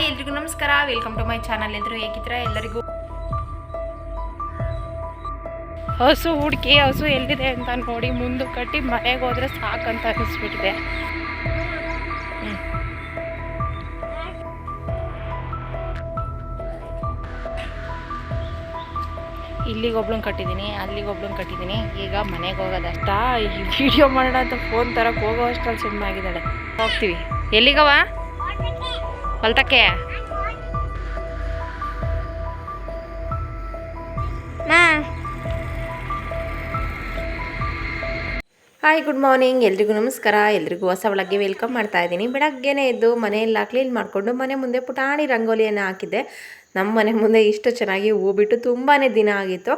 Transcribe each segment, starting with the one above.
Hi ಎಲ್ರಿಗೂ ನಮಸ್ಕಾರ. Welcome to my channel ಎದುರು ಹೇಗಿದ್ರ ಎಲ್ಲರಿಗೂ ಹಸು ಹುಡುಕಿ, ಹಸು ಎಲ್ಲಿದೆ ಅಂತ ನೋಡಿ ಮುಂದೆ ಕಟ್ಟಿ ಮನೆಗೆ ಹೋದ್ರೆ ಸಾಕಂತ ಅನಿಸ್ಬಿಟ್ಟಿದೆ. ಇಲ್ಲಿಗೆ ಒಬ್ಳನ್ನ ಕಟ್ಟಿದ್ದೀನಿ, ಅಲ್ಲಿಗೆ ಒಬ್ಳನ್ನ ಕಟ್ಟಿದ್ದೀನಿ. ಈಗ ಮನೆಗೆ ಹೋಗೋದಷ್ಟ ಈ ವಿಡಿಯೋ ಮಾಡೋಣ ಅಂತ ಫೋನ್ ತರಕ್ಕೆ ಹೋಗೋ ಅಷ್ಟಲ್ಲಿ ಸುಮ್ಮನಾಗಿದ್ದಾಳೆ ಹೋಗ್ತೀವಿ. ಎಲ್ಲಿಗವ ಹೊಲ್ತಕ್ಕೆ? ಮಾ. ಹಾಯ್ ಗುಡ್ ಮಾರ್ನಿಂಗ್ ಎಲ್ರಿಗೂ ನಮಸ್ಕಾರ. ಎಲ್ರಿಗೂ ಹೊಸ ಒಳಗೆ ವೆಲ್ಕಮ್ ಮಾಡ್ತಾ ಇದ್ದೀನಿ. ಬೆಳಗ್ಗೆನೇ ಎದ್ದು ಮನೆಯೆಲ್ಲ ಕ್ಲೀನ್ ಮಾಡಿಕೊಂಡು ಮನೆ ಮುಂದೆ ಪುಟಾಣಿ ರಂಗೋಲಿಯನ್ನು ಹಾಕಿದ್ದೆ. ನಮ್ಮ ಮನೆ ಮುಂದೆ ಇಷ್ಟು ಚೆನ್ನಾಗಿ ಹೂ ಬಿಟ್ಟು ತುಂಬಾ ದಿನ ಆಗಿತ್ತು.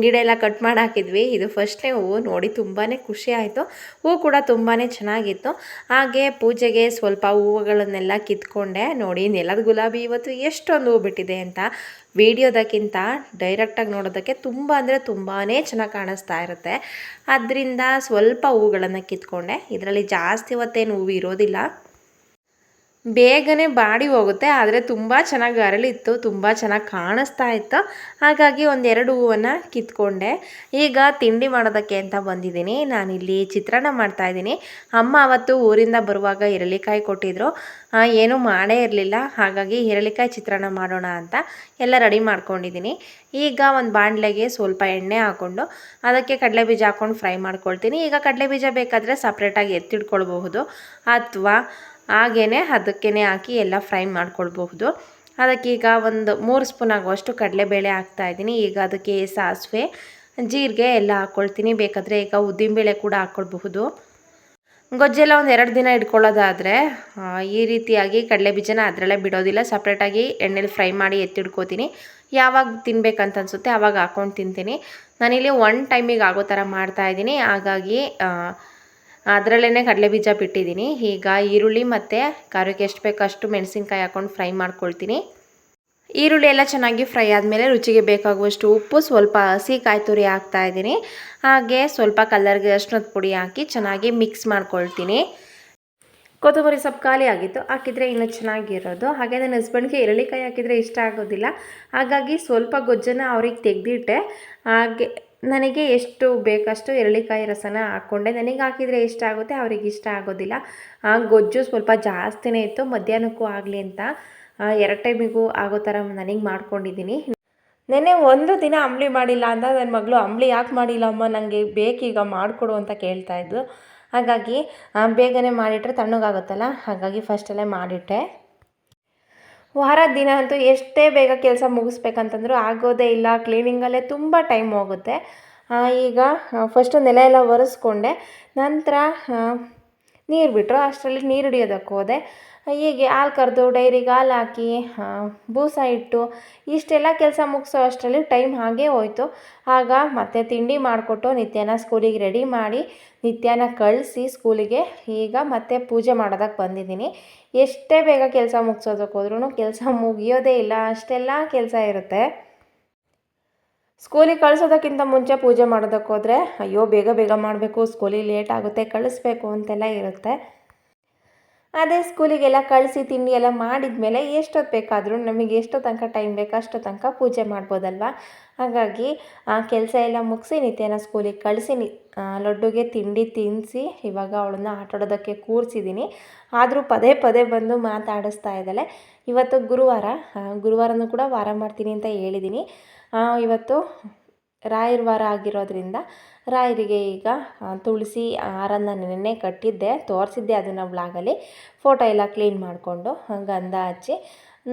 ಗಿಡ ಎಲ್ಲ ಕಟ್ ಮಾಡಿ ಹಾಕಿದ್ವಿ. ಇದು ಫಸ್ಟ್ನೇ ಹೂವು ನೋಡಿ ತುಂಬಾ ಖುಷಿ ಆಯಿತು. ಹೂ ಕೂಡ ತುಂಬಾ ಚೆನ್ನಾಗಿತ್ತು. ಹಾಗೆ ಪೂಜೆಗೆ ಸ್ವಲ್ಪ ಹೂವುಗಳನ್ನೆಲ್ಲ ಕಿತ್ಕೊಂಡೆ. ನೋಡಿ ನೆಲದ ಗುಲಾಬಿ ಇವತ್ತು ಎಷ್ಟೊಂದು ಹೂ ಬಿಟ್ಟಿದೆ ಅಂತ. ವಿಡಿಯೋದಕ್ಕಿಂತ ಡೈರೆಕ್ಟಾಗಿ ನೋಡೋದಕ್ಕೆ ತುಂಬ ಅಂದರೆ ತುಂಬಾ ಚೆನ್ನಾಗಿ ಕಾಣಿಸ್ತಾ ಇರುತ್ತೆ. ಅದರಿಂದ ಸ್ವಲ್ಪ ಹೂಗಳನ್ನು ಕಿತ್ಕೊಂಡೆ. ಇದರಲ್ಲಿ ಜಾಸ್ತಿ ಹೊತ್ತೇನು ಹೂವು ಇರೋದಿಲ್ಲ. ಬೇಗನೆ ಬಾಡಿ ಹೋಗುತ್ತೆ, ಆದರೆ ತುಂಬ ಚೆನ್ನಾಗಿ ಅರಳಿತ್ತು, ತುಂಬ ಚೆನ್ನಾಗಿ ಕಾಣಿಸ್ತಾ ಇತ್ತು. ಹಾಗಾಗಿ ಒಂದೆರಡು ಹೂವನ್ನು ಕಿತ್ಕೊಂಡೆ. ಈಗ ತಿಂಡಿ ಮಾಡೋದಕ್ಕೆ ಅಂತ ಬಂದಿದ್ದೀನಿ. ನಾನಿಲ್ಲಿ ಚಿತ್ರಾನ್ನ ಮಾಡ್ತಾಯಿದ್ದೀನಿ ಅಮ್ಮ ಅವತ್ತು ಊರಿಂದ ಬರುವಾಗ ಹಿರಳಿಕಾಯಿ ಕೊಟ್ಟಿದ್ರು. ಏನು ಮಾಡೇ ಇರಲಿಲ್ಲ. ಹಾಗಾಗಿ ಹಿರಳಿಕಾಯಿ ಚಿತ್ರಾನ್ನ ಮಾಡೋಣ ಅಂತ ಎಲ್ಲ ರೆಡಿ ಮಾಡ್ಕೊಂಡಿದ್ದೀನಿ. ಈಗ ಒಂದು ಬಾಣಲೆಗೆ ಸ್ವಲ್ಪ ಎಣ್ಣೆ ಹಾಕ್ಕೊಂಡು ಅದಕ್ಕೆ ಕಡಲೆ ಬೀಜ ಹಾಕ್ಕೊಂಡು ಫ್ರೈ ಮಾಡ್ಕೊಳ್ತೀನಿ. ಈಗ ಕಡಲೆ ಬೀಜ ಬೇಕಾದರೆ ಸಪ್ರೇಟಾಗಿ ಎತ್ತಿಡ್ಕೊಳ್ಬಹುದು ಅಥವಾ ಹಾಗೇ ಅದಕ್ಕೇ ಹಾಕಿ ಎಲ್ಲ ಫ್ರೈ ಮಾಡ್ಕೊಳ್ಬಹುದು. ಅದಕ್ಕೀಗ ಒಂದು ಮೂರು ಸ್ಪೂನ್ ಆಗುವಷ್ಟು ಕಡಲೆಬೇಳೆ ಹಾಕ್ತಾಯಿದ್ದೀನಿ ಈಗ ಅದಕ್ಕೆ ಸಾಸಿವೆ, ಜೀರಿಗೆ ಎಲ್ಲ ಹಾಕ್ಕೊಳ್ತೀನಿ ಬೇಕಾದರೆ ಈಗ ಉದ್ದಿನಬೇಳೆ ಕೂಡ ಹಾಕ್ಕೊಳ್ಬಹುದು ಗೊಜ್ಜೆಲ್ಲ ಒಂದು ಎರಡು ದಿನ ಇಟ್ಕೊಳ್ಳೋದಾದರೆ ಈ ರೀತಿಯಾಗಿ ಕಡಲೆ ಬೀಜನ ಅದರಲ್ಲೇ ಬಿಡೋದಿಲ್ಲ. ಸಪ್ರೇಟಾಗಿ ಎಣ್ಣೆಲಿ ಫ್ರೈ ಮಾಡಿ ಎತ್ತಿಡ್ಕೋತೀನಿ ಯಾವಾಗ ತಿನ್ಬೇಕಂತ ಅನಿಸುತ್ತೆ ಆವಾಗ ಹಾಕ್ಕೊಂಡು ತಿಂತೀನಿ. ನಾನಿಲ್ಲಿ ಒನ್ ಟೈಮಿಗೆ ಆಗೋ ಥರ ಮಾಡ್ತಾಯಿದ್ದೀನಿ ಹಾಗಾಗಿ ಅದರಲ್ಲೇ ಕಡಲೆ ಬೀಜ ಬಿಟ್ಟಿದ್ದೀನಿ. ಈಗ ಈರುಳ್ಳಿ ಮತ್ತು ಖಾರಕ್ಕೆ ಎಷ್ಟು ಬೇಕಷ್ಟು ಮೆಣಸಿನ್ಕಾಯಿ ಹಾಕ್ಕೊಂಡು ಫ್ರೈ ಮಾಡ್ಕೊಳ್ತೀನಿ. ಈರುಳ್ಳಿ ಎಲ್ಲ ಚೆನ್ನಾಗಿ ಫ್ರೈ ಆದಮೇಲೆ ರುಚಿಗೆ ಬೇಕಾಗುವಷ್ಟು ಉಪ್ಪು ಸ್ವಲ್ಪ ಹಸಿ ಕಾಯಿ ತುರಿ ಹಾಕ್ತಾ ಇದ್ದೀನಿ. ಹಾಗೆ ಸ್ವಲ್ಪ ಕಲ್ಲರ್ಗೆ ಅರ್ಶಿನದ ಪುಡಿ ಹಾಕಿ ಚೆನ್ನಾಗಿ ಮಿಕ್ಸ್ ಮಾಡ್ಕೊಳ್ತೀನಿ. ಕೊತ್ತಂಬರಿ ಸೊಪ್ಪು ಖಾಲಿ ಆಗಿತ್ತು. ಹಾಕಿದರೆ ಇನ್ನೂ ಚೆನ್ನಾಗಿರೋದು. ಹಾಗೆ ನನ್ನ ಹಸ್ಬೆಂಡ್ಗೆ ಎರಳಿಕಾಯಿ ಹಾಕಿದರೆ ಇಷ್ಟ ಆಗೋದಿಲ್ಲ. ಹಾಗಾಗಿ ಸ್ವಲ್ಪ ಗೊಜ್ಜನ್ನು ಅವ್ರಿಗೆ ತೆಗೆದಿಟ್ಟೆ. ಹಾಗೆ ನನಗೆ ಎಷ್ಟು ಬೇಕಷ್ಟು ಎರಳಿಕಾಯಿ ರಸನ ಹಾಕ್ಕೊಂಡೆ. ನನಗೆ ಹಾಕಿದರೆ ಇಷ್ಟ ಆಗುತ್ತೆ? ಅವ್ರಿಗೆ ಇಷ್ಟ ಆಗೋದಿಲ್ಲ. ಆ ಗೊಜ್ಜು ಸ್ವಲ್ಪ ಜಾಸ್ತಿನೇ ಇತ್ತು. ಮಧ್ಯಾಹ್ನಕ್ಕೂ ಆಗಲಿ ಅಂತ ಎರಡು ಟೈಮಿಗೂ ಆಗೋ ಥರ ನನಗೆ ಮಾಡ್ಕೊಂಡಿದ್ದೀನಿ. ನೆನ್ನೆ ಒಂದು ದಿನ ಅಂಬಳಿ ಮಾಡಿಲ್ಲ ಅಂತ ನನ್ನ ಮಗಳು ಅಂಬಳಿ ಯಾಕೆ ಮಾಡಿಲ್ಲ ಅಮ್ಮ ನನಗೆ ಬೇಕೀಗ ಮಾಡಿಕೊಡು ಅಂತ ಕೇಳ್ತಾ ಇದ್ಲು. ಹಾಗಾಗಿ ಬೇಗನೆ ಮಾಡಿಟ್ರೆ ತಣ್ಣಗಾಗುತ್ತಲ್ಲ? ಹಾಗಾಗಿ ಫಸ್ಟಲ್ಲೇ ಮಾಡಿಟ್ಟೆ. ವಾರದ ದಿನ ಅಂತೂ ಎಷ್ಟೇ ಬೇಗ ಕೆಲಸ ಮುಗಿಸ್ಬೇಕಂತಂದ್ರೂ ಆಗೋದೇ ಇಲ್ಲ. ಕ್ಲೀನಿಂಗಲ್ಲೇ ತುಂಬ ಟೈಮ್ ಹೋಗುತ್ತೆ. ಈಗ ಫಸ್ಟು ನೆಲ ಎಲ್ಲ ಒರೆಸ್ಕೊಂಡೆ. ನಂತರ ನೀರು ಬಿಟ್ಟರು ಅಷ್ಟರಲ್ಲಿ ನೀರು ಹಿಡಿಯೋದಕ್ಕೆ ಹೋದೆ. ಹೀಗೆ ಹಾಲು ಕರೆದು, ಡೈರಿಗೆ ಹಾಲು ಹಾಕಿ ಬೂಸ ಇಟ್ಟು, ಇಷ್ಟೆಲ್ಲ ಕೆಲಸ ಮುಗಿಸೋ ಅಷ್ಟರಲ್ಲಿ ಟೈಮ್ ಹಾಗೇ ಹೋಯಿತು. ಆಗ ಮತ್ತೆ ತಿಂಡಿ ಮಾಡಿಕೊಟ್ಟು ನಿತ್ಯನ ಸ್ಕೂಲಿಗೆ ರೆಡಿ ಮಾಡಿ, ನಿತ್ಯನ ಕಳಿಸಿ ಸ್ಕೂಲಿಗೆ. ಈಗ ಮತ್ತೆ ಪೂಜೆ ಮಾಡೋದಕ್ಕೆ ಬಂದಿದ್ದೀನಿ. ಎಷ್ಟೇ ಬೇಗ ಕೆಲಸ ಮುಗಿಸೋದಕ್ಕೆ ಹೋದ್ರೂ ಕೆಲಸ ಮುಗಿಯೋದೇ ಇಲ್ಲ, ಅಷ್ಟೆಲ್ಲ ಕೆಲಸ ಇರುತ್ತೆ. ಸ್ಕೂಲಿಗೆ ಕಳಿಸೋದಕ್ಕಿಂತ ಮುಂಚೆ ಪೂಜೆ ಮಾಡೋದಕ್ಕೆ ಹೋದರೆ, ಅಯ್ಯೋ, ಬೇಗ ಬೇಗ ಮಾಡಬೇಕು, ಸ್ಕೂಲಿಗೆ ಲೇಟ್ ಆಗುತ್ತೆ, ಕಳಿಸ್ಬೇಕು ಅಂತೆಲ್ಲ ಇರುತ್ತೆ. ಅದೇ ಸ್ಕೂಲಿಗೆಲ್ಲ ಕಳಿಸಿ, ತಿಂಡಿ ಎಲ್ಲ ಮಾಡಿದ ಮೇಲೆ ಎಷ್ಟೊತ್ತು ಬೇಕಾದರೂ ನಮಗೆ ಎಷ್ಟು ತನಕ ಟೈಮ್ ಬೇಕು, ಅಷ್ಟು ತನಕ ಪೂಜೆ ಮಾಡ್ಬೋದಲ್ವ? ಹಾಗಾಗಿ ಆ ಕೆಲಸ ಎಲ್ಲ ಮುಗಿಸಿ ನಿತ್ಯನ ಸ್ಕೂಲಿಗೆ ಕಳಿಸಿ ಲಡ್ಡುಗೆ ತಿಂಡಿ ತಿನ್ನಿಸಿ ಇವಾಗ ಅವಳನ್ನ ಆಟಾಡೋದಕ್ಕೆ ಕೂರಿಸಿದ್ದೀನಿ. ಆದರೂ ಪದೇ ಪದೇ ಬಂದು ಮಾತಾಡಿಸ್ತಾ ಇದ್ದಾಳೆ. ಇವತ್ತು ಗುರುವಾರ ಗುರುವಾರನೂ ಕೂಡ ವಾರ ಮಾಡ್ತೀನಿ ಅಂತ ಹೇಳಿದ್ದೀನಿ. ಇವತ್ತು ರಾಯರ ವಾರ ಆಗಿರೋದ್ರಿಂದ ರಾಯರಿಗೆ ಈಗ ತುಳಸಿ ಹಾರನ್ನು ನೆನ್ನೆ ಕಟ್ಟಿದ್ದೆ, ತೋರಿಸಿದ್ದೆ ಅದನ್ನು ಬ್ಲಾಗಲ್ಲಿ ಫೋಟೋ ಎಲ್ಲ ಕ್ಲೀನ್ ಮಾಡಿಕೊಂಡು ಗಂಧ ಹಚ್ಚಿ.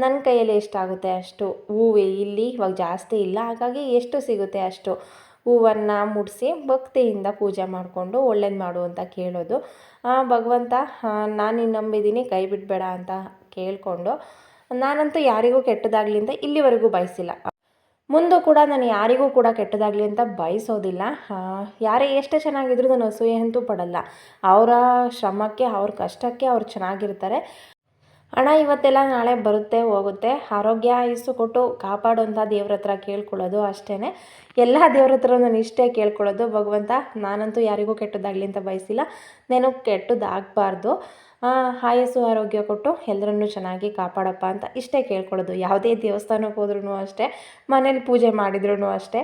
ನನ್ನ ಕೈಯಲ್ಲಿ ಎಷ್ಟಾಗುತ್ತೆ ಅಷ್ಟು ಹೂವು ಇಲ್ಲಿ ಇವಾಗ ಜಾಸ್ತಿ ಇಲ್ಲ, ಹಾಗಾಗಿ ಎಷ್ಟು ಸಿಗುತ್ತೆ ಅಷ್ಟು ಹೂವನ್ನು ಮುಡಿಸಿ ಭಕ್ತಿಯಿಂದ ಪೂಜೆ ಮಾಡಿಕೊಂಡು ಒಳ್ಳೇದು ಮಾಡು ಅಂತ ಕೇಳೋದು. ಭಗವಂತ ನಾನು ನಂಬಿದ್ದೀನಿ ಕೈ ಬಿಡಬೇಡ ಅಂತ ಕೇಳಿಕೊಂಡು, ನಾನಂತೂ ಯಾರಿಗೂ ಕೆಟ್ಟದಾಗ್ಲಿಂದ ಇಲ್ಲಿವರೆಗೂ ಬಯಸಿಲ್ಲ. ಮುಂದೂ ಕೂಡ ನಾನು ಯಾರಿಗೂ ಕೂಡ ಕೆಟ್ಟದಾಗಲಿ ಅಂತ ಬಯಸೋದಿಲ್ಲ. ಯಾರೇ ಎಷ್ಟೇ ಚೆನ್ನಾಗಿದ್ರು ನಾನು ಅಸೂಯೆ ಅಂತೂ ಪಡಲ್ಲ. ಅವರ ಶ್ರಮಕ್ಕೆ, ಅವ್ರ ಕಷ್ಟಕ್ಕೆ ಅವ್ರು ಚೆನ್ನಾಗಿರ್ತಾರೆ. ಹಣ ಇವತ್ತೆಲ್ಲ ನಾಳೆ ಬರುತ್ತೆ, ಹೋಗುತ್ತೆ. ಆರೋಗ್ಯ ಆಯುಸ್ಸು ಕೊಟ್ಟು ಕಾಪಾಡುವಂಥ ದೇವ್ರ ಹತ್ರ ಕೇಳ್ಕೊಳ್ಳೋದು ಅಷ್ಟೇ ಎಲ್ಲ ದೇವ್ರ ಹತ್ರ ನಾನು ಇಷ್ಟೇ ಕೇಳ್ಕೊಳ್ಳೋದು. ಭಗವಂತ, ನಾನಂತೂ ಯಾರಿಗೂ ಕೆಟ್ಟದಾಗಲಿ ಅಂತ ಬಯಸಿಲ್ಲ. ನಾನು ಕೆಟ್ಟದಾಗಬಾರ್ದು ಆಯಸ್ಸು, ಆರೋಗ್ಯ ಕೊಟ್ಟು ಎಲ್ಲರನ್ನೂ ಚೆನ್ನಾಗಿ ಕಾಪಾಡಪ್ಪ ಅಂತ ಇಷ್ಟೇ ಕೇಳ್ಕೊಳ್ಳೋದು. ಯಾವುದೇ ದೇವಸ್ಥಾನಕ್ಕೆ ಹೋದ್ರೂ ಅಷ್ಟೇ, ಮನೇಲಿ ಪೂಜೆ ಮಾಡಿದ್ರೂ ಅಷ್ಟೇ.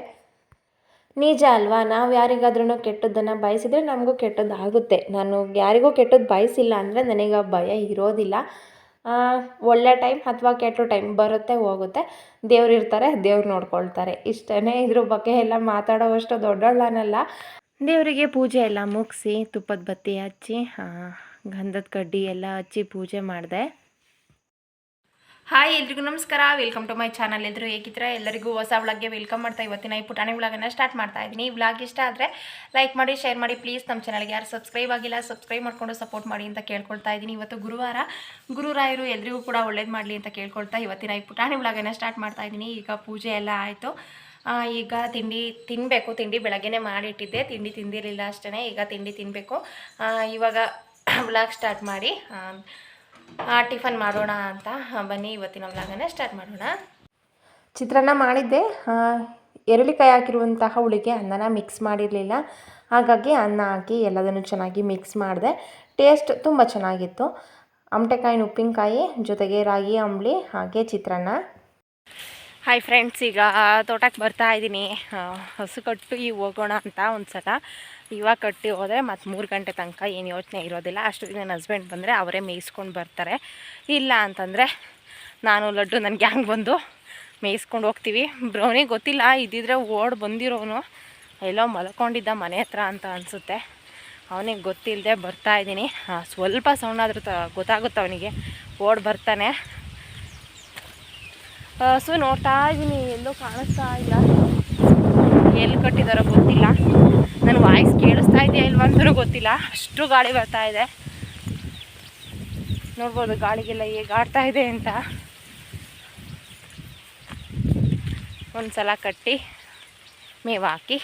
ನಿಜ ಅಲ್ವಾ? ನಾವು ಯಾರಿಗಾದ್ರೂ ಕೆಟ್ಟದ್ದನ್ನು ಬಯಸಿದ್ರೆ ನಮಗೂ ಕೆಟ್ಟದ್ದು ಆಗುತ್ತೆ ನಾನು ಯಾರಿಗೂ ಕೆಟ್ಟದ್ದು ಬಯಸಿಲ್ಲ ಅಂದರೆ ನನಗೆ ಆ ಭಯ ಇರೋದಿಲ್ಲ. ಆ, ಒಳ್ಳೆ ಟೈಮ್ ಅಥವಾ ಕೆಟ್ಟ ಟೈಮ್ ಬರುತ್ತೆ ಹೋಗುತ್ತೆ. ದೇವ್ರು ಇರ್ತಾರೆ ದೇವ್ರು ನೋಡ್ಕೊಳ್ತಾರೆ. ಇಷ್ಟೇ ಇದ್ರ ಬಗ್ಗೆ ಎಲ್ಲ ಮಾತಾಡೋವಷ್ಟು ದೊಡ್ಡವಳನಲ್ಲ ದೇವರಿಗೆ ಪೂಜೆ ಎಲ್ಲ ಮುಗಿಸಿ ತುಪ್ಪದ ಬತ್ತಿ ಹಚ್ಚಿ ಗಂಧದ ಕಡ್ಡಿ ಎಲ್ಲ ಹಚ್ಚಿ ಪೂಜೆ ಮಾಡಿದೆ. ಹಾಯ್ ಎಲ್ರಿಗೂ ನಮಸ್ಕಾರ. ವೆಲ್ಕಮ್ ಟು ಮೈ ಚಾನಲ್ ಎಲ್ಲರೂ ಏಕಿದ್ರೆ ಎಲ್ಲರಿಗೂ ಹೊಸ ವ್ಲಾಗ್ಗೆ ವೆಲ್ಕಮ್ ಮಾಡ್ತಾ ಇವತ್ತಿನ ಈ ಪುಟಾಣಿ ವ್ಲಾಗನ್ನು ಸ್ಟಾರ್ಟ್ ಮಾಡ್ತಾ ಇದ್ದೀನಿ. ಈ ವ್ಲಾಗ್ ಇಷ್ಟ ಆದರೆ ಲೈಕ್ ಮಾಡಿ ಶೇರ್ ಮಾಡಿ. ಪ್ಲೀಸ್ ನಮ್ಮ ಚಾನಲ್ಗೆ ಯಾರು ಸಬ್ಸ್ಕ್ರೈಬ್ ಆಗಿಲ್ಲ ಸಬ್ಸ್ಕ್ರೈಬ್ ಮಾಡ್ಕೊಂಡು ಸಪೋರ್ಟ್ ಮಾಡಿ ಅಂತ ಕೇಳ್ಕೊಳ್ತಾ ಇದ್ದೀನಿ. ಇವತ್ತು ಗುರುವಾರ. ಗುರುರಾಯರು ಎಲ್ರಿಗೂ ಕೂಡ ಒಳ್ಳೇದು ಮಾಡಲಿ ಅಂತ ಕೇಳ್ಕೊಳ್ತಾ ಇವತ್ತಿನ ಈ ಪುಟಾಣಿ ವ್ಲಾಗನ್ನು ಸ್ಟಾರ್ಟ್ ಮಾಡ್ತಾ ಇದ್ದೀನಿ. ಈಗ ಪೂಜೆ ಎಲ್ಲ ಆಯಿತು. ಈಗ ತಿಂಡಿ ತಿನ್ನಬೇಕು ತಿಂಡಿ ಬೆಳಗ್ಗೆನೇ ಮಾಡಿಟ್ಟಿದ್ದೆ. ತಿಂಡಿ ತಿಂದಿರಲಿಲ್ಲ ಅಷ್ಟೇ ಈಗ ತಿಂಡಿ ತಿನ್ನಬೇಕು ಇವಾಗ ವ್ಲಾಗ್ ಸ್ಟಾರ್ಟ್ ಮಾಡಿ. ಟಿಫನ್ ಮಾಡೋಣ ಅಂತ. ಬನ್ನಿ, ಇವತ್ತಿನ ವ್ಲಾಗನ್ನ ಸ್ಟಾರ್ಟ್ ಮಾಡೋಣ. ಚಿತ್ರಾನ್ನ ಮಾಡಿದ್ದೆ. ಎರಳಿಕಾಯಿ ಹಾಕಿರುವಂತಹ ಹುಳಿಗೆ ಅನ್ನನ ಮಿಕ್ಸ್ ಮಾಡಿರಲಿಲ್ಲ. ಹಾಗಾಗಿ ಅನ್ನ ಹಾಕಿ ಎಲ್ಲದನ್ನು ಚೆನ್ನಾಗಿ ಮಿಕ್ಸ್ ಮಾಡಿದೆ. ಟೇಸ್ಟ್ ತುಂಬ ಚೆನ್ನಾಗಿತ್ತು. ಅಮಟೆಕಾಯಿನ ಉಪ್ಪಿನಕಾಯಿ ಜೊತೆಗೆ ರಾಗಿ ಅಂಬ್ಳಿ ಹಾಗೆ ಚಿತ್ರಾನ್ನ. ಹಾಯ್ ಫ್ರೆಂಡ್ಸ್ ಈಗ ತೋಟಕ್ಕೆ ಬರ್ತಾ ಇದ್ದೀನಿ. ಹಸು ಕಟ್ಟು ಈಗ ಹೋಗೋಣ ಅಂತ ಒಂದು ಸಲ ಇವಾಗ ಕಟ್ಟಿ ಹೋದರೆ ಮತ್ತು ಮೂರು ಗಂಟೆ ತನಕ ಏನು ಯೋಚನೆ ಇರೋದಿಲ್ಲ. ಅಷ್ಟೊತ್ತಿಗೆ ನನ್ನ ಹಸ್ಬೆಂಡ್ ಬಂದರೆ ಅವರೇ ಮೇಯಿಸ್ಕೊಂಡು ಬರ್ತಾರೆ. ಇಲ್ಲ ಅಂತಂದರೆ ನಾನು ಲಡ್ಡು ನನ್ನ ಗ್ಯಾಂಗ್ ಬಂದು ಮೇಯಿಸ್ಕೊಂಡು ಹೋಗ್ತೀವಿ. ಬ್ರೌನಿಗೆ ಗೊತ್ತಿಲ್ಲ, ಇದ್ದಿದ್ರೆ ಓಡ್ ಬಂದಿರೋನು. ಎಲ್ಲೋ ಮಲ್ಕೊಂಡಿದ್ದ ಮನೆ ಹತ್ರ ಅಂತ ಅನಿಸುತ್ತೆ. ಅವನಿಗೆ ಗೊತ್ತಿಲ್ಲದೆ ಬರ್ತಾ ಇದ್ದೀನಿ. ಸ್ವಲ್ಪ ಸೌಂಡ್ ಆದರೂ ತ, ಗೊತ್ತಾಗುತ್ತೆ ಅವನಿಗೆ. ಓಡ್ ಬರ್ತಾನೆ. ಹಸು ನೋಡ್ತಾ ಇದ್ದೀನಿ ಎಲ್ಲೋ ಕಾಣಿಸ್ತಾ ಇಲ್ಲ ಎಲ್ಲಿ ಕಟ್ಟಿದಾರೋ ಗೊತ್ತಿಲ್ಲ. ನನ್ನ ವಾಯ್ಸ್ ಕೇಳಿಸ್ತಾ ಇದೆಯಾ ಇಲ್ವಾ ಅಂತಲೂ ಗೊತ್ತಿಲ್ಲ. ಅಷ್ಟು ಗಾಳಿ ಬರ್ತಾ ಇದೆ. ನೋಡ್ಬೋದು ಗಾಳಿಗೆಲ್ಲ ಹೇಗೆ ಆಡ್ತಾ ಇದೆ ಅಂತ. ಒಂದು ಸಲ ಕಟ್ಟಿ, ಮೇವು ಹಾಕಿ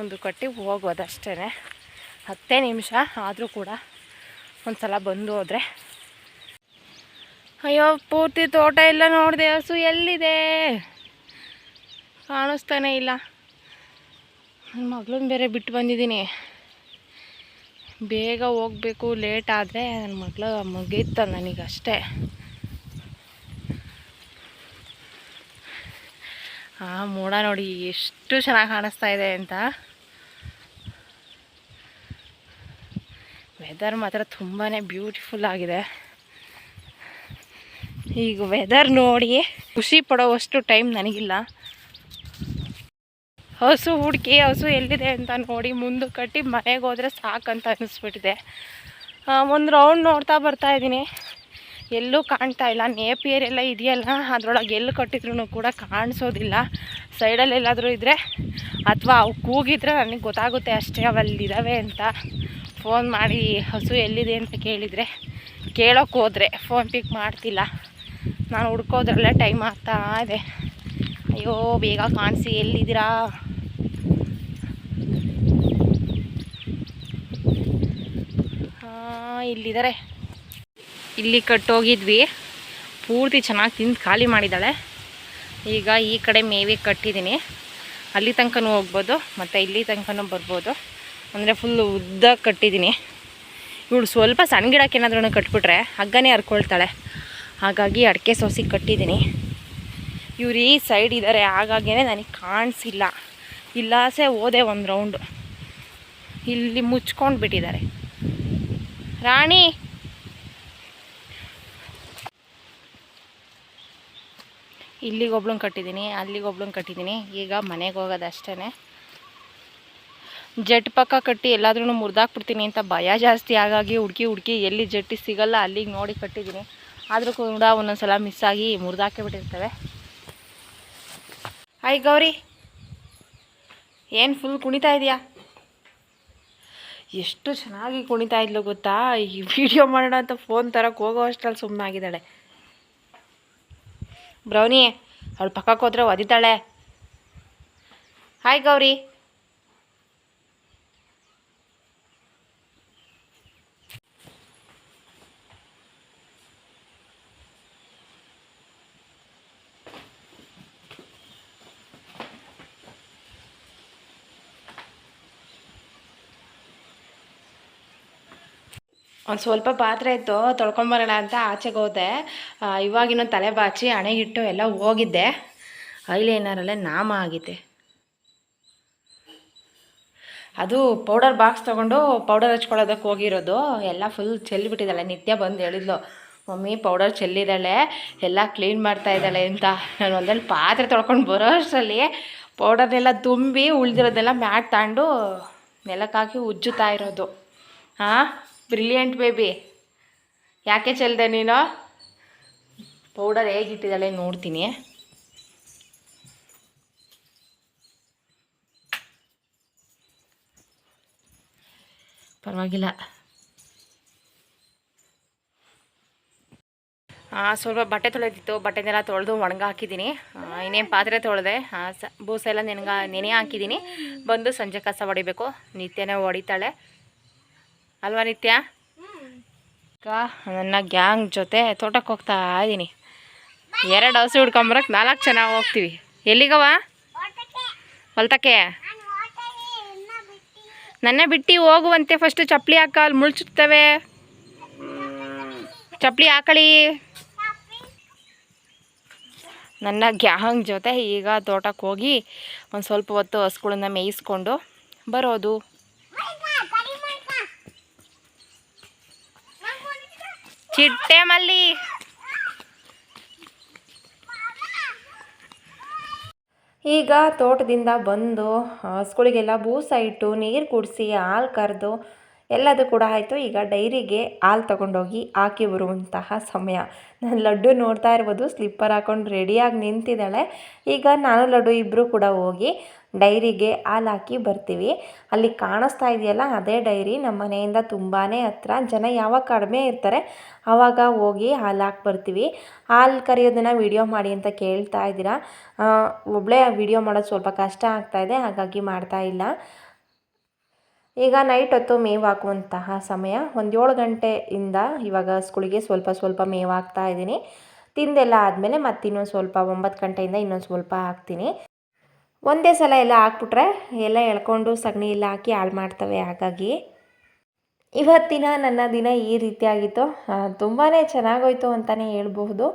ಒಂದು ಕಟ್ಟಿ ಹೋಗೋದಷ್ಟೇ ಹತ್ತೇ ನಿಮಿಷ ಆದರೂ ಕೂಡ ಒಂದು ಸಲ ಬಂದು ಹೋದರೆ ಅಯ್ಯೋ, ಪೂರ್ತಿ ತೋಟ ಎಲ್ಲ ನೋಡಿದೆ, ಹಸು ಎಲ್ಲಿದೆ? ಕಾಣಿಸ್ತಾನೆ ಇಲ್ಲ. ನನ್ನ ಮಗಳನ್ನ ಬೇರೆ ಬಿಟ್ಟು ಬಂದಿದ್ದೀನಿ. ಬೇಗ ಹೋಗಬೇಕು ಲೇಟ್ ಆದರೆ ನನ್ನ ಮಗಳು ಮುಗೀತ ನನಗಷ್ಟೇ. ಆ ಮೋಡ ನೋಡಿ ಎಷ್ಟು ಚೆನ್ನಾಗಿ ಕಾಣಿಸ್ತಾ ಇದೆ ಅಂತ. ವೆದರ್ ಮಾತ್ರ ತುಂಬಾ ಬ್ಯೂಟಿಫುಲ್ ಆಗಿದೆ. ಈಗ ವೆದರ್ ನೋಡಿ. ಖುಷಿ ಪಡೋವಷ್ಟು ಟೈಮ್ ನನಗಿಲ್ಲ. ಹಸು ಹುಡುಕಿ, ಹಸು ಎಲ್ಲಿದೆ ಅಂತ ನೋಡಿ, ಮುಂದೆ ಕಟ್ಟಿ ಮನೆಗೆ ಹೋದರೆ ಸಾಕಂತ ಅನ್ನಿಸ್ಬಿಟ್ಟಿದೆ ಒಂದು ರೌಂಡ್ ನೋಡ್ತಾ ಬರ್ತಾ ಇದ್ದೀನಿ. ಎಲ್ಲೂ ಕಾಣ್ತಾ ಇಲ್ಲ. ನೇಪಿಯರ್ ಎಲ್ಲ ಇದೆಯಲ್ಲ, ಅದರೊಳಗೆ ಎಲ್ಲಿ ಕಟ್ಟಿದ್ರು ಕೂಡ ಕಾಣಿಸೋದಿಲ್ಲ. ಸೈಡಲ್ಲಿ ಎಲ್ಲಾದರೂ ಇದ್ದರೆ ಅಥವಾ ಅವು ಕೂಗಿದ್ರೆ ನನಗೆ ಗೊತ್ತಾಗುತ್ತೆ ಅಷ್ಟೇ ಅವಲ್ಲಿದ್ದಾವೆ ಅಂತ. ಫೋನ್ ಮಾಡಿ, ಹಸು ಎಲ್ಲಿದೆ? ಅಂತ ಕೇಳಿದರೆ, ಕೇಳೋಕೆ ಹೋದರೆ ಫೋನ್ ಪಿಕ್ ಮಾಡ್ತಿಲ್ಲ. ನಾನು ಹುಡ್ಕೋದ್ರಲ್ಲೇ ಟೈಮ್ ಆಗ್ತಾ ಇದೆ. ಅಯ್ಯೋ, ಬೇಗ ಕಾಣಿಸಿ, ಎಲ್ಲಿದ್ದೀರಾ? ಇಲ್ಲಿದ್ದಾರೆ ಇಲ್ಲಿ ಕಟ್ಟೋಗಿದ್ವಿ. ಪೂರ್ತಿ ಚೆನ್ನಾಗಿ ತಿಂದು ಖಾಲಿ ಮಾಡಿದ್ದಾಳೆ. ಈಗ ಈ ಕಡೆ ಮೇವಿ ಕಟ್ಟಿದ್ದೀನಿ. ಅಲ್ಲಿ ತನಕನೂ ಹೋಗ್ಬೋದು, ಮತ್ತು ಇಲ್ಲಿ ತನಕನೂ ಬರ್ಬೋದು. ಅಂದರೆ ಫುಲ್ಲು ಉದ್ದ ಕಟ್ಟಿದ್ದೀನಿ. ಇವಳು ಸ್ವಲ್ಪ ಸಣ್ಣ ಗಿಡಕ್ಕೆ ಏನಾದ್ರೂ ಕಟ್ಬಿಟ್ರೆ ಹಗ್ಗನೇ ಹರ್ಕೊಳ್ತಾಳೆ. ಹಾಗಾಗಿ ಅಡಿಕೆ ಸೋಸಿ ಕಟ್ಟಿದ್ದೀನಿ. ಇವ್ರು ಈ ಸೈಡ್ ಇದ್ದಾರೆ ಹಾಗಾಗಿನೇ ನನಗೆ ಕಾಣಿಸಿಲ್ಲ. ಇಲ್ಲಾಸೆ ಹೋದೆ ಒಂದು ರೌಂಡು ಇಲ್ಲಿ ಮುಚ್ಕೊಂಡು ಬಿಟ್ಟಿದ್ದಾರೆ. ರಾಣಿ! ಇಲ್ಲಿಗೆ ಕಟ್ಟಿದ್ದೀನಿ, ಅಲ್ಲಿಗೆ ಕಟ್ಟಿದ್ದೀನಿ. ಈಗ ಮನೆಗೆ ಹೋಗೋದು ಅಷ್ಟೇ ಜಟ್ ಪಕ್ಕ ಕಟ್ಟಿ ಎಲ್ಲಾದ್ರೂ ಮುರಿದಾಕ್ಬಿಡ್ತೀನಿ ಅಂತ ಭಯ ಜಾಸ್ತಿ. ಹಾಗಾಗಿ ಹುಡುಕಿ ಹುಡುಕಿ ಎಲ್ಲಿ ಜಟ್ಟಿ ಸಿಗಲ್ಲ ಅಲ್ಲಿಗೆ ನೋಡಿ ಕಟ್ಟಿದ್ದೀನಿ. ಆದರೂ ಕೂಡ ಒಂದೊಂದು ಸಲ ಮಿಸ್ ಆಗಿ ಮುರಿದಾಕೆ ಬಿಟ್ಟಿರ್ತವೆ ಹಾಯ್ ಗೌರಿ, ಏನು ಫುಲ್ ಕುಣಿತಾ ಇದೆಯಾ? ಎಷ್ಟು ಚೆನ್ನಾಗಿ ಕುಣಿತಾ ಇದ್ಲು ಗೊತ್ತಾ? ಈ ವಿಡಿಯೋ ಮಾಡೋಣ ಅಂತ ಫೋನ್ ತರಕ್ಕೆ ಹೋಗೋ ಅಷ್ಟರಲ್ಲಿ ಸುಮ್ಮನಾಗಿದ್ದಾಳೆ ಬ್ರೌನಿ, ಅವಳು ಪಕ್ಕಕ್ಕೆ ಹೋದ್ರೆ ಒದಿತಾಳೆ. ಹಾಯ್ ಗೌರಿ. ಒಂದು ಸ್ವಲ್ಪ ಪಾತ್ರೆ ಇತ್ತು ತೊಳ್ಕೊಂಬರೋಣ ಅಂತ ಆಚೆಗೆ ಹೋದೆ. ಇವಾಗಿನ ತಲೆ ಬಾಚಿ ಹಣೆಗಿಟ್ಟು ಎಲ್ಲ ಹೋಗಿದ್ದೆ. ಐಲೈನರಲ್ಲೇ ನಾಮ ಆಗಿದೆ ಅದು ಪೌಡರ್ ಬಾಕ್ಸ್ ತೊಗೊಂಡು ಪೌಡರ್ ಹಚ್ಕೊಳ್ಳೋದಕ್ಕೆ ಹೋಗಿರೋದು. ಎಲ್ಲ ಫುಲ್ ಚೆಲ್ಲಿಬಿಟ್ಟಿದ್ದಾಳೆ. ನಿತ್ಯ ಬಂದು ಹೇಳಿದ್ಲು, ಮಮ್ಮಿ, ಪೌಡರ್ ಚೆಲ್ಲಿದ್ದಾಳೆ. ಎಲ್ಲ ಕ್ಲೀನ್ ಮಾಡ್ತಾ ಇದ್ದಾಳೆ ಅಂತ. ನಾನು ಒಂದಲ್ಲಿ ಪಾತ್ರೆ ತೊಳ್ಕೊಂಡು ಬರೋ ಅಷ್ಟರಲ್ಲಿ ಪೌಡರ್ನೆಲ್ಲ ತುಂಬಿ ಉಳಿದಿರೋದೆಲ್ಲ ಮ್ಯಾಟ್ ತಗೊಂಡು ನೆಲಕ್ಕಾಕಿ ಉಜ್ಜುತ್ತಾ ಇರೋದು. ಹಾಂ ಬ್ರಿಲಿಯಂಟ್ ಬೇಬಿ ಯಾಕೆ ಚೆಲ್ಲಿದೆ ನೀನು? ಪೌಡರ್ ಹೇಗಿಟ್ಟಿದ್ದಾಳೆ ನೋಡ್ತೀನಿ. ಪರವಾಗಿಲ್ಲ. ಸ್ವಲ್ಪ ಬಟ್ಟೆ ತೊಳೆದಿತ್ತು. ಬಟ್ಟೆನೆಲ್ಲ ತೊಳೆದು ಒಣಗ ಹಾಕಿದ್ದೀನಿ. ಇನ್ನೇನು ಪಾತ್ರೆ ತೊಳೆದೆ? ಸ ಬೂಸೆಲ್ಲ ನೆನಗ ನೆನೆ ಹಾಕಿದ್ದೀನಿ. ಬಂದು ಸಂಜೆ ಕಸ ಹೊಡಿಬೇಕು. ನಿತ್ಯನೇ ಹೊಡಿತಾಳೆ. ಅಲ್ವಾ ನಿತ್ಯ? ನನ್ನ ಗ್ಯಾಂಗ್ ಜೊತೆ ತೋಟಕ್ಕೆ ಹೋಗ್ತಾ ಇದ್ದೀನಿ. ಎರಡು ಹಸು ಹಿಡ್ಕೊಂಬರಕ್ಕೆ ನಾಲ್ಕು ಜನ ಹೋಗ್ತೀವಿ. ಎಲ್ಲಿಗವ ಹೊಲ್ತಕ್ಕೆ. ನನ್ನ ಬಿಟ್ಟು ಹೋಗುವಂತೆ ಫಸ್ಟು ಚಪ್ಪಲಿ ಹಾಕ, ಅಲ್ಲಿ ಮುಳ್ಚುತ್ತವೆ ಚಪ್ಪಲಿ ಹಾಕಳಿ. ನನ್ನ ಗ್ಯಾಂಗ್ ಜೊತೆ ಈಗ ತೋಟಕ್ಕೆ ಹೋಗಿ ಒಂದು ಸ್ವಲ್ಪ ಹೊತ್ತು ಹಸುಗಳನ್ನ ಮೇಯಿಸ್ಕೊಂಡು ಬರೋದು. ಚಿಟ್ಟೆ ಮಲ್ಲಿ. ಈಗ ತೋಟದಿಂದ ಬಂದು ಹಸುಗಳಿಗೆಲ್ಲ ಬೂಸ ಇಟ್ಟು, ನೀರು ಕುಡಿಸಿ, ಹಾಲು ಕರೆದು, ಎಲ್ಲದು ಕೂಡ ಆಯಿತು. ಈಗ ಡೈರಿಗೆ ಹಾಲು ತಗೊಂಡೋಗಿ ಹಾಕಿ ಬರುವಂತಹ ಸಮಯ. ನಾನು ಲಡ್ಡು ನೋಡ್ತಾ ಇರ್ಬೋದು, ಸ್ಲಿಪ್ಪರ್ ಹಾಕೊಂಡು ರೆಡಿಯಾಗಿ ನಿಂತಿದ್ದಾಳೆ. ಈಗ ನಾನು ಲಡ್ಡು ಇಬ್ಬರು ಕೂಡ ಹೋಗಿ ಡೈರಿಗೆ ಹಾಲು ಹಾಕಿ ಬರ್ತೀವಿ. ಅಲ್ಲಿ ಕಾಣಿಸ್ತಾ ಇದೆಯಲ್ಲ, ಅದೇ ಡೈರಿ. ನಮ್ಮ ಮನೆಯಿಂದ ತುಂಬಾ ಹತ್ರ. ಜನ ಯಾವಾಗ ಕಡಿಮೆ ಇರ್ತಾರೆ ಆವಾಗ ಹೋಗಿ ಹಾಲು ಹಾಕಿ ಬರ್ತೀವಿ. ಹಾಲು ಕರೆಯೋದನ್ನು ವಿಡಿಯೋ ಮಾಡಿ ಅಂತ ಕೇಳ್ತಾ ಇದ್ದೀರಾ. ಒಬ್ಬಳೇ ವಿಡಿಯೋ ಮಾಡೋದು ಸ್ವಲ್ಪ ಕಷ್ಟ ಆಗ್ತಾಯಿದೆ ಹಾಗಾಗಿ ಮಾಡ್ತಾ ಇಲ್ಲ. ಈಗ ನೈಟ್ ಹೊತ್ತು ಮೇವು ಹಾಕುವಂತಹ ಸಮಯ. ಒಂದು ಏಳು ಗಂಟೆಯಿಂದ ಇವಾಗ ಸ್ಕೂಲಿಗೆ ಸ್ವಲ್ಪ ಸ್ವಲ್ಪ ಮೇವು ಹಾಕ್ತಾ ಇದ್ದೀನಿ. ತಿಂದೆಲ್ಲ ಆದಮೇಲೆ ಮತ್ತಿನ್ನೊಂದು ಸ್ವಲ್ಪ, ಒಂಬತ್ತು ಗಂಟೆಯಿಂದ ಇನ್ನೊಂದು ಸ್ವಲ್ಪ ಹಾಕ್ತೀನಿ. ಒಂದೇ ಸಲ ಎಲ್ಲ ಹಾಕ್ಬಿಟ್ರೆ ಎಲ್ಲ ಎಳ್ಕೊಂಡು ಸಗಣಿ ಎಲ್ಲ ಹಾಕಿ ಹಾಳು ಮಾಡ್ತವೆ ಹಾಗಾಗಿ. ಇವತ್ತಿನ ನನ್ನ ದಿನ ಈ ರೀತಿಯಾಗಿತ್ತು. ತುಂಬಾ ಚೆನ್ನಾಗೋಯ್ತು ಅಂತಲೇ ಹೇಳ್ಬಹುದು.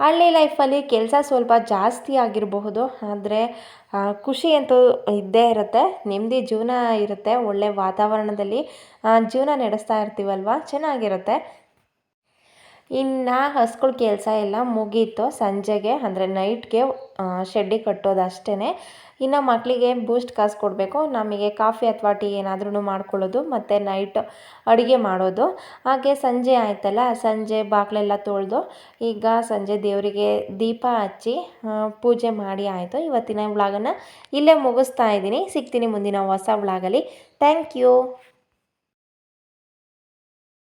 ಹಳ್ಳಿ ಲೈಫಲ್ಲಿ ಕೆಲಸ ಸ್ವಲ್ಪ ಜಾಸ್ತಿ ಆಗಿರಬಹುದು. ಆದರೆ ಖುಷಿ ಅಂತೂ ಇದ್ದೇ ಇರುತ್ತೆ. ನೆಮ್ಮದಿ ಜೀವನ ಇರುತ್ತೆ. ಒಳ್ಳೆ ವಾತಾವರಣದಲ್ಲಿ ಜೀವನ ನಡೆಸ್ತಾ ಇರ್ತೀವಲ್ವ? ಚೆನ್ನಾಗಿರುತ್ತೆ. ಇನ್ನು ಹಸ್ಗಳ ಕೆಲಸ ಎಲ್ಲ ಮುಗೀತು ಸಂಜೆಗೆ, ಅಂದರೆ ನೈಟ್ಗೆ ಶೆಡ್ಡಿಗೆ ಕಟ್ಟೋದು ಅಷ್ಟೇ ಇನ್ನು ಮಕ್ಕಳಿಗೆ ಬೂಸ್ಟ್ ಕಾಸು ಕೊಡಬೇಕು. ನಮಗೆ ಕಾಫಿ ಅಥವಾ ಟೀ ಏನಾದ್ರೂ ಮಾಡ್ಕೊಳ್ಳೋದು, ಮತ್ತು ನೈಟ್ ಅಡುಗೆ ಮಾಡೋದು. ಹಾಗೆ ಸಂಜೆ ಆಯ್ತಲ್ಲ, ಸಂಜೆ ಬಾಗಿಲೆಲ್ಲ ತೊಳೆದು, ಈಗ ಸಂಜೆ ದೇವರಿಗೆ ದೀಪ ಹಚ್ಚಿ ಪೂಜೆ ಮಾಡಿ ಆಯಿತು. ಇವತ್ತಿನ ವ್ಲಾಗನ್ನು ಇಲ್ಲೇ ಮುಗಿಸ್ತಾ ಇದ್ದೀನಿ. ಸಿಗ್ತೀನಿ ಮುಂದಿನ ಹೊಸ ವ್ಲಾಗಲ್ಲಿ ಥ್ಯಾಂಕ್ ಯು